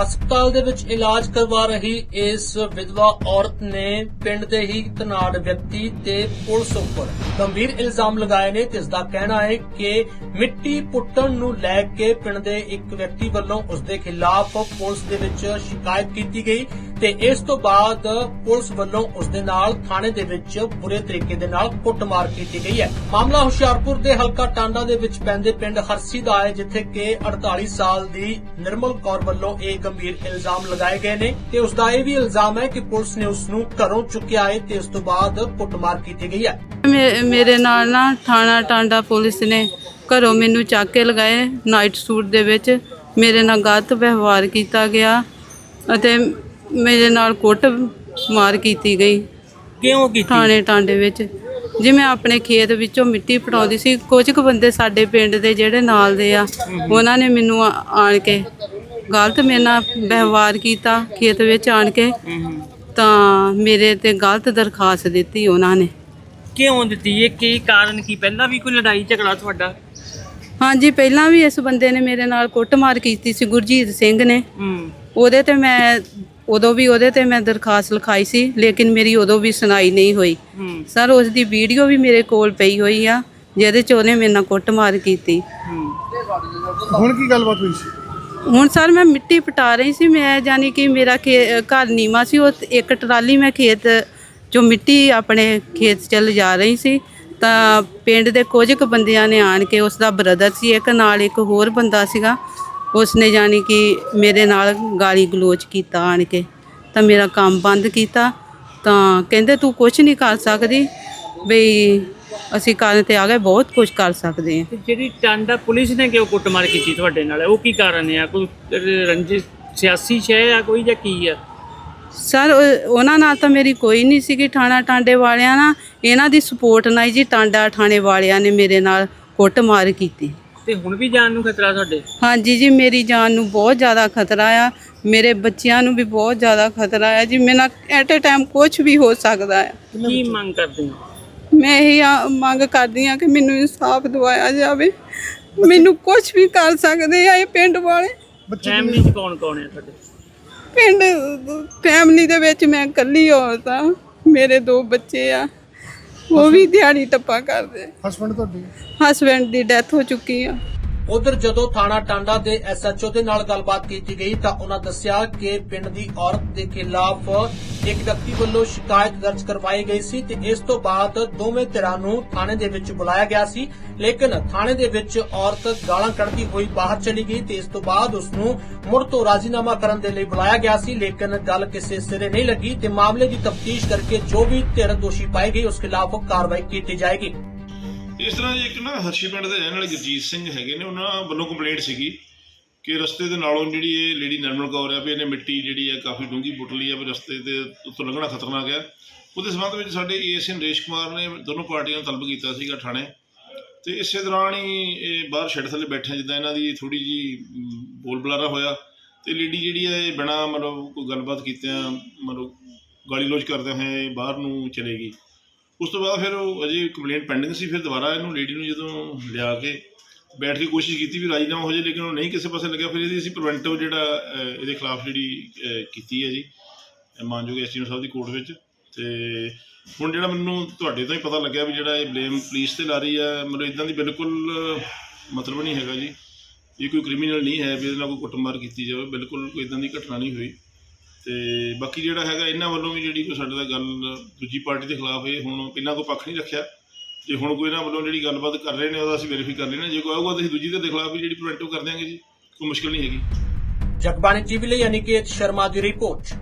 ਹਸਪਤਾਲ ਦੇ ਵਿੱਚ ਇਲਾਜ ਕਰਵਾ ਰਹੀ ਇਸ ਵਿਧਵਾ ਔਰਤ ਨੇ ਪਿੰਡ ਦੇ ਹੀ ਤਨਾੜ ਵਿਅਕਤੀ ਤੇ ਪੁਲਿਸ ਉੱਪਰ ਗੰਭੀਰ ਇਲਜ਼ਾਮ ਲਗਾਏ ਨੇ ਤੇ ਇਸ ਦਾ ਕਹਿਣਾ ਹੈ ਕਿ ਮਿੱਟੀ ਪੁੱਟਣ ਨੂੰ ਲੈ ਕੇ ਪਿੰਡ ਦੇ ਇੱਕ ਵਿਅਕਤੀ ਵੱਲੋਂ ਉਸ ਦੇ ਖਿਲਾਫ ਪੁਲਿਸ ਦੇ ਵਿੱਚ ਸ਼ਿਕਾਇਤ ਕੀਤੀ ਗਈ ਤੇ ਇਸ ਤੋਂ ਬਾਅਦ ਪੁਲਿਸ ਵੱਲੋਂ ਉਸ ਦੇ ਨਾਲ ਥਾਣੇ ਦੇ ਵਿੱਚ ਬੁਰੇ ਤਰੀਕੇ ਦੇ ਨਾਲ ਕੁੱਟਮਾਰ ਕੀਤੀ ਗਈ ਹੈ। ਮਾਮਲਾ ਹੁਸ਼ਿਆਰਪੁਰ ਦੇ ਹਲਕਾ ਟਾਂਡਾ ਦੇ ਵਿੱਚ ਪੈਂਦੇ ਪਿੰਡ ਹਰਸੀ ਦਾ ਹੈ, ਜਿੱਥੇ ਕਿ 48 ਸਾਲ ਦੀ ਨਿਰਮਲ ਕੌਰ ਵੱਲੋਂ ਇਹ ਗੰਭੀਰ ਇਲਜ਼ਾਮ ਲਗਾਏ ਗਏ ਨੇ ਤੇ ਉਸ ਦਾ ਇਹ ਵੀ ਇਲਜ਼ਾਮ ਹੈ ਕਿ ਪੁਲਿਸ ਨੇ ਉਸ ਨੂੰ ਘਰੋਂ ਚੁੱਕਿਆ ਹੈ ਤੇ ਉਸ ਤੋਂ ਬਾਅਦ ਕੁੱਟਮਾਰ ਕੀਤੀ ਗਈ ਹੈ। ਮੇਰੇ ਨਾਲ ਨਾ ਥਾਣਾ ਟਾਂਡਾ ਪੁਲਿਸ ਨੇ ਘਰੋਂ ਮੈਨੂੰ ਚੱਕ ਕੇ ਲਗਾਏ ਨਾਈਟ ਸੂਟ ਦੇ ਵਿੱਚ। ਮੇਰੇ ਨਾਲ ਗਲਤ ਵਿਵਹਾਰ ਕੀਤਾ ਗਿਆ ਅਤੇ ਮੇਰੇ ਨਾਲ ਕੁੱਟ ਮਾਰ ਕੀਤੀ ਗਈ। ਕਿਉਂ ਕੀਤੀ? ਥਾਣੇ ਟਾਂਡੇ ਵਿੱਚ। ਜੀ ਮੈਂ ਆਪਣੇ ਖੇਤ ਵਿੱਚੋਂ ਮਿੱਟੀ ਪਟਾਉਂਦੀ ਸੀ ਕੁਝ ਕੁ ਬੰਦੇ ਸਾਡੇ ਪਿੰਡ ਦੇ ਜਿਹੜੇ ਨਾਲ ਦੇ ਆ ਉਹਨਾਂ ਨੇ ਮੈਨੂੰ ਆਣ ਕੇ ਗਲਤ ਮੇਰੇ ਨਾਲ ਵਿਵਹਾਰ ਕੀਤਾ ਖੇਤ ਵਿੱਚ ਆਣ ਕੇ ਤਾਂ ਮੇਰੇ ਤੇ ਗਲਤ ਦਰਖਾਸਤ ਦਿੱਤੀ ਉਹਨਾਂ ਨੇ। ਕਿਉਂ ਦਿੱਤੀ? ਇਹ ਕੀ ਕਾਰਨ ਕੀ? ਪਹਿਲਾਂ ਵੀ ਕੋਈ ਲੜਾਈ ਝਗੜਾ ਤੁਹਾਡਾ? ਹਾਂਜੀ ਪਹਿਲਾਂ ਵੀ ਇਸ ਬੰਦੇ ਨੇ ਮੇਰੇ ਨਾਲ ਕੁੱਟਮਾਰ ਕੀਤੀ ਸੀ ਗੁਰਜੀਤ ਸਿੰਘ ਨੇ। ਹੂੰ। ਉਹਦੇ ਤੇ ਮੈਂ ਉਦੋਂ ਵੀ ਉਹਦੇ ਤੇ ਮੈਂ ਦਰਖਾਸਤ ਲਿਖਾਈ ਸੀ ਲੇਕਿਨ ਮੇਰੀ ਉਦੋਂ ਵੀ ਸੁਣਾਈ ਨਹੀਂ ਹੋਈ। ਹੂੰ। ਸਰ ਉਸ ਦੀ ਵੀਡੀਓ ਵੀ ਮੇਰੇ ਕੋਲ ਪਈ ਹੋਈ ਆ ਜਿਹਦੇ ਚ ਉਹਨੇ ਮੇਰੇ ਨਾਲ ਕੁੱਟਮਾਰ ਕੀਤੀ। ਹੂੰ। ਹੁਣ ਕੀ ਗੱਲਬਾਤ ਹੋਈ ਸੀ? ਹੁਣ ਸਰ ਮੈਂ ਮਿੱਟੀ ਪਟਾ ਰਹੀ ਸੀ, ਮੈਂ ਜਾਨੀ ਕਿ ਮੇਰਾ ਖੇ- ਘਰ ਨੀਵਾ ਸੀ, ਉਹ ਇੱਕ ਟਰਾਲੀ ਮੈਂ ਖੇਤ ਜੋ ਮਿੱਟੀ ਆਪਣੇ ਖੇਤ ਚ ਲਿਜਾ ਰਹੀ ਸੀ। ਤਾਂ ਪਿੰਡ ਦੇ ਕੁਝ ਕੁ ਬੰਦਿਆਂ ਨੇ ਆਣ ਕੇ ਉਸ ਦਾ ਬ੍ਰਦਰ ਸੀ, ਇੱਕ ਨਾਲ ਇੱਕ ਹੋਰ ਬੰਦਾ ਸੀਗਾ। ਉਸ ਨੇ ਜਾਨੀ ਕਿ ਮੇਰੇ ਨਾਲ ਗਾਲੀ ਗਲੋਚ ਕੀਤਾ ਆਣ ਕੇ, ਤਾਂ ਮੇਰਾ ਕੰਮ ਬੰਦ ਕੀਤਾ। ਤਾਂ ਕਹਿੰਦੇ, ਤੂੰ ਕੁਝ ਨਹੀਂ ਕਰ ਸਕਦੀ, ਬਈ ਅਸੀਂ ਕਰਨ ਤੇ ਆ ਗਏ ਬਹੁਤ ਕੁਝ ਕਰ ਸਕਦੇ ਹਾਂ। ਤੇ ਜਿਹੜੀ ਟਾਂਡਾ ਪੁਲਿਸ ਨੇ ਕਿਉਂ ਕੁੱਟਮਾਰ ਕੀਤੀ ਤੁਹਾਡੇ ਨਾਲ? ਉਹ ਕੀ ਕਾਰਨ ਆ ਕੋਈ ਰੰਜਿਸ਼ ਸਿਆਸੀ ਸ਼ੈ ਆ ਕੋਈ ਜਾਂ ਕੀ ਆ? ਸਰ ਉਹ- ਉਹਨਾਂ ਨਾਲ ਤਾਂ ਮੇਰੀ ਕੋਈ ਨਹੀਂ ਸੀਗੀ ਥਾਣਾ ਟਾਂਡੇ ਵਾਲਿਆਂ ਨਾਲ। ਇਹਨਾਂ ਦੀ ਸਪੋਰਟ ਨਾਲ ਹੀ ਜੀ ਟਾਂਡਾ ਥਾਣੇ ਵਾਲਿਆਂ ਨੇ ਮੇਰੇ ਨਾਲ ਕੁੱਟਮਾਰ ਕੀਤੀ। ਤੇ ਹੁਣ ਵੀ ਜਾਨ ਨੂੰ ਖਤਰਾ ਤੁਹਾਡੇ? ਹਾਂਜੀ ਜੀ ਮੇਰੀ ਜਾਨ ਨੂੰ ਬਹੁਤ ਜ਼ਿਆਦਾ ਖਤਰਾ ਆ। ਮੇਰੇ ਬੱਚਿਆਂ ਨੂੰ ਵੀ ਬਹੁਤ ਜ਼ਿਆਦਾ ਖਤਰਾ ਆ ਜੀ। ਮੇਰੇ ਨਾਲ ਐਟ ਅ ਟਾਈਮ ਕੁਝ ਵੀ ਹੋ ਸਕਦਾ ਆ। ਕੀ ਮੰਗ ਕਰਦੇ ਹੋ? ਮੈਂ ਇਹ ਮੰਗ ਕਰਦੀ ਆ ਕਿ ਮੈਨੂੰ ਇਨਸਾਫ ਦਿਵਾਇਆ ਜਾਵੇ। ਮੈਨੂੰ ਕੁਝ ਵੀ ਕਰ ਸਕਦੇ ਆ ਇਹ ਪਿੰਡ ਵਾਲੇ। ਫੈਮਿਲੀ ਚ ਕੌਣ ਕੌਣ ਹੈ ਤੁਹਾਡੇ? ਪਿੰਡ ਫੈਮਿਲੀ ਦੇ ਵਿੱਚ ਮੈਂ ਇਕੱਲੀ ਔਰਤ ਆ ਮੇਰੇ ਦੋ ਬੱਚੇ ਆ। ਉਹ ਵੀ ਦਿਹਾੜੀ ਟੱਪਾ ਕਰਦੇ। ਹਸਬੰਡ ਤੁਹਾਡੇ? ਹਸਬੈਂਡ ਦੀ ਡੈਥ ਹੋ ਚੁੱਕੀ ਆ। ਉਧਰ ਜਦੋਂ ਥਾਣਾ ਟਾਂਡਾ ਦੇ ਐਸਐਚਓ ਦੇ ਨਾਲ ਗੱਲਬਾਤ ਕੀਤੀ ਗਈ ਤਾਂ ਉਹਨਾਂ ਦੱਸਿਆ ਕਿ ਪਿੰਡ ਦੀ ਔਰਤ ਦੇ ਖਿਲਾਫ ਇੱਕ ਵਿਅਕਤੀ ਵੱਲੋਂ ਸ਼ਿਕਾਇਤ ਦਰਜ ਕਰਵਾਈ ਗਈ ਸੀ ਤੇ ਇਸ ਤੋਂ ਬਾਅਦ ਦੋਵੇਂ ਧਿਰਾਂ ਨੂੰ ਥਾਣੇ ਦੇ ਵਿੱਚ ਬੁਲਾਇਆ ਗਿਆ ਸੀ। ਲੇਕਿਨ ਥਾਣੇ ਦੇ ਵਿੱਚ ਔਰਤ ਗਾਲਾਂ ਕੱਢਦੀ ਹੋਈ ਬਾਹਰ ਚਲੀ ਗਈ ਤੇ ਇਸ ਤੋਂ ਬਾਅਦ ਉਸ ਨੂੰ ਮੁੜ ਤੋਂ ਰਾਜ਼ੀਨਾਮਾ ਕਰਨ ਦੇ ਲਈ ਬੁਲਾਇਆ ਗਿਆ ਸੀ। ਲੇਕਿਨ ਗੱਲ ਕਿਸੇ ਸਿਰੇ ਨਹੀਂ ਲੱਗੀ ਤੇ ਮਾਮਲੇ ਦੀ ਤਫਤੀਸ਼ ਕਰਕੇ ਜੋ ਵੀ ਧਿਰ ਦੋਸ਼ੀ ਪਾਈ ਗਈ ਉਸ ਖਿਲਾਫ ਕਾਰਵਾਈ ਕੀਤੀ ਜਾਏਗੀ। ਇਸ ਤਰ੍ਹਾਂ ਜੀ ਇੱਕ ਨਾ ਹਰਸ਼ੀ ਪਿੰਡ ਦੇ ਰਹਿਣ ਵਾਲੇ ਗੁਰਜੀਤ ਸਿੰਘ ਹੈਗੇ ਨੇ, ਉਹਨਾਂ ਵੱਲੋਂ ਕੰਪਲੇਂਟ ਸੀਗੀ ਕਿ ਰਸਤੇ ਦੇ ਨਾਲੋਂ ਜਿਹੜੀ ਇਹ ਲੇਡੀ ਨਰਮਲ ਕੌਰ ਆ ਵੀ ਇਹਨੇ ਮਿੱਟੀ ਜਿਹੜੀ ਹੈ ਕਾਫੀ ਡੂੰਗੀ ਪੁੱਟ ਲਈ ਆ ਵੀ ਰਸਤੇ ਤੇ ਉੱਤੋਂ ਲੰਘਣਾ ਖਤਰਨਾਕ ਆ। ਉਹਦੇ ਸੰਬੰਧ ਵਿੱਚ ਸਾਡੇ ਏਐਸਏ ਨਰੇਸ਼ ਕੁਮਾਰ ਨੇ ਦੋਨੋਂ ਪਾਰਟੀਆਂ ਨੂੰ ਤਲਬ ਕੀਤਾ ਸੀਗਾ ਥਾਣੇ। ਤੇ ਇਸੇ ਦੌਰਾਨ ਹੀ ਇਹ ਬਾਹਰ ਛੱਡ ਥੱਲੇ ਬੈਠੇ ਜਿੱਦਾਂ ਇਹਨਾਂ ਦੀ ਥੋੜੀ ਜੀ ਬੋਲ ਬੁਲਾਰਾ ਹੋਇਆ। ਤੇ ਲੇਡੀ ਜਿਹੜੀ ਹੈ ਇਹ ਬਿਨਾਂ ਮਤਲਬ ਕੋਈ ਗੱਲਬਾਤ ਕੀਤਿਆਂ, ਮਤਲਬ ਗਾਲੀ ਲੋਚ ਕਰਦੇ ਹੋਏ ਇਹ ਬਾਹਰ ਨੂੰ ਚਲੇ ਗਈ। ਉਸ ਤੋਂ ਬਾਅਦ ਫਿਰ ਉਹ ਅਜੇ ਕੰਪਲੇਂਟ ਪੈਂਡਿੰਗ ਸੀ ਫਿਰ ਦੁਬਾਰਾ ਇਹਨੂੰ ਲੇਡੀ ਨੂੰ ਜਦੋਂ ਲਿਆ ਕੇ ਬੈਠ ਕੇ ਕੋਸ਼ਿਸ਼ ਕੀਤੀ ਵੀ ਰਾਜੀਨਾਮਾ ਹੋ ਜਾਏ ਲੇਕਿਨ ਉਹ ਨਹੀਂ ਕਿਸੇ ਪਾਸੇ ਲੱਗਿਆ। ਫਿਰ ਇਹਦੀ ਅਸੀਂ ਪ੍ਰੀਵੈਂਟਿਵ ਜਿਹੜਾ ਇਹਦੇ ਖਿਲਾਫ ਜਿਹੜੀ ਕੀਤੀ ਹੈ ਜੀ ਅਹ, ਮਾਨਯੋਗ ਐਸਟੀਐਮ ਸਾਹਿਬ ਦੀ ਕੋਰਟ ਵਿੱਚ। ਤੇ ਹੁਣ ਜਿਹੜਾ ਮੈਨੂੰ ਤੁਹਾਡੇ ਤੋਂ ਹੀ ਪਤਾ ਲੱਗਿਆ ਵੀ ਜਿਹੜਾ ਇਹ ਬਲੇਮ ਪੁਲਿਸ ਤੇ ਲਾ ਰਹੀ ਹੈ ਮਤਲਬ ਇਦਾਂ ਦੀ ਬਿਲਕੁਲ ਮਤਲਬ ਨਹੀਂ ਹੈਗਾ ਜੀ। ਇਹ ਕੋਈ ਕ੍ਰਿਮੀਨਲ ਨਹੀਂ ਹੈ ਵੀ ਇਹਦੇ ਨਾਲ ਕੋਈ ਕੁੱਟਮਾਰ ਕੀਤੀ ਜਾਵੇ। ਬਿਲਕੁਲ ਕੋਈ ਇਦਾਂ ਦੀ ਘਟਨਾ ਨਹੀਂ ਹੋਈ। ਤੇ ਬਾਕੀ ਜਿਹੜਾ ਹੈਗਾ ਇਹਨਾਂ ਵੱਲੋਂ ਵੀ ਜਿਹੜੀ ਕੋਈ ਸਾਡੇ ਦਾ ਗੱਲ ਦੂਜੀ ਪਾਰਟੀ ਦੇ ਖਿਲਾਫ ਇਹ ਹੁਣ ਪਹਿਲਾਂ ਕੋਈ ਪੱਖ ਨਹੀਂ ਰੱਖਿਆ। ਜੇ ਹੁਣ ਕੋਈ ਇਹਨਾਂ ਵੱਲੋਂ ਜਿਹੜੀ ਗੱਲਬਾਤ ਕਰ ਰਹੇ ਨੇ ਉਹਦਾ ਅਸੀਂ ਵੈਰੀਫਾਈ ਕਰ ਲੈਣਾ ਜੇ ਕੋਈ ਆਊਗਾ ਤਾਂ ਅਸੀਂ ਦੂਜੀ ਦੇ ਖਿਲਾਫ ਵੀ ਜਿਹੜੀ ਪ੍ਰੀਵੈਂਟਿਵ ਕਰ ਦਿਆਂਗੇ ਜੀ। ਕੋਈ ਮੁਸ਼ਕਲ ਨਹੀਂ ਹੈਗੀ। ਜਗਬਾਣੀ ਟੀਵੀ ਲਈ ਅਨਿਕੇਤ ਸ਼ਰਮਾ ਦੀ ਰਿਪੋਰਟ।